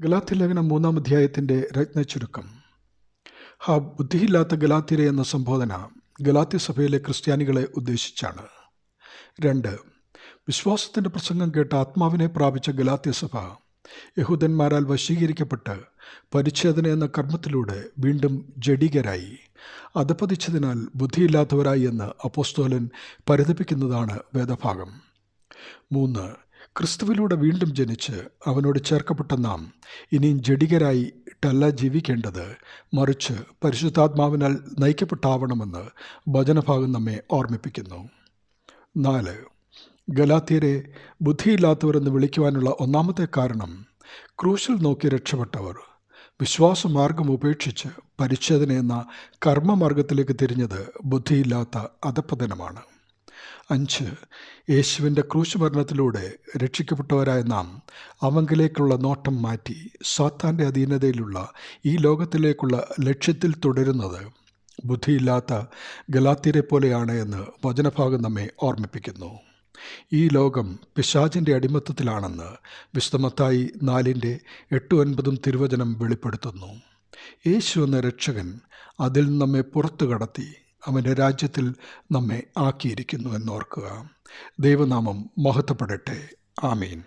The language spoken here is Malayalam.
ഗലാത്തി ലേഖനം മൂന്നാം അധ്യായത്തിന്റെ രത്നച്ചുരുക്കം ഹാ ബുദ്ധിയില്ലാത്ത ഗലാത്തിരെ എന്ന സംബോധന ഗലാത്തി സഭയിലെ ക്രിസ്ത്യാനികളെ ഉദ്ദേശിച്ചാണ്. രണ്ട് വിശ്വാസത്തിന്റെ പ്രസംഗം കേട്ട ആത്മാവിനെ പ്രാപിച്ച ഗലാത്തി സഭ യഹൂദന്മാരാൽ വശീകരിക്കപ്പെട്ട് പരിച്ഛേദന എന്ന കർമ്മത്തിലൂടെ വീണ്ടും ജഡികരായി അധപ്പതിച്ചതിനാൽ ബുദ്ധിയില്ലാത്തവരായി എന്ന് അപ്പോസ്തോലൻ പരിതപിക്കുന്നതാണ് വേദഭാഗം. മൂന്ന് ക്രിസ്തുവിലൂടെ വീണ്ടും ജനിച്ച് അവനോട് ചേർക്കപ്പെട്ട നാം ഇനിയും ജഡികരായിട്ടല്ല ജീവിക്കേണ്ടത് മറിച്ച് പരിശുദ്ധാത്മാവിനാൽ നയിക്കപ്പെട്ടാവണമെന്ന് ഭജനഭാഗം നമ്മെ ഓർമ്മിപ്പിക്കുന്നു. നാല് ഗലാത്തിയരെ ബുദ്ധിയില്ലാത്തവരെന്ന് വിളിക്കുവാനുള്ള ഒന്നാമത്തെ കാരണം ക്രൂശിൽ നോക്കി രക്ഷപ്പെട്ടവർ. വിശ്വാസമാർഗം ഉപേക്ഷിച്ച് പരിച്ഛേദന എന്ന കർമ്മമാർഗത്തിലേക്ക് തിരിഞ്ഞത് ബുദ്ധിയില്ലാത്ത അധപ്പതനമാണ് അഞ്ച്. യേശുവിന്റെ ക്രൂശുമരണത്തിലൂടെ രക്ഷിക്കപ്പെട്ടവരായ നാം അവങ്കിലേക്കുള്ള നോട്ടം മാറ്റി സാത്താന്റെ അധീനതയിലുള്ള ഈ ലോകത്തിലേക്കുള്ള ലക്ഷ്യത്തിൽ തുടരുന്നത് ബുദ്ധിയില്ലാത്ത ഗലാത്തിരെ പോലെയാണ് എന്ന് വചനഭാഗം നമ്മെ ഓർമ്മിപ്പിക്കുന്നു. ഈ ലോകം പിശാചിന്റെ അടിമത്തത്തിലാണെന്ന് വിശുദ്ധമത്തായി നാലിന്റെ എട്ട് ഒൻപതും തിരുവചനം വെളിപ്പെടുത്തുന്നു. യേശു എന്ന രക്ഷകൻ അതിൽ നമ്മെ പുറത്തു കടത്തി അവന്റെ രാജ്യത്തിൽ നമ്മെ ആക്കിയിരിക്കുന്നു എന്നോർക്കുക. ദൈവനാമം മഹത്വപ്പെടട്ടെ. ആമീൻ.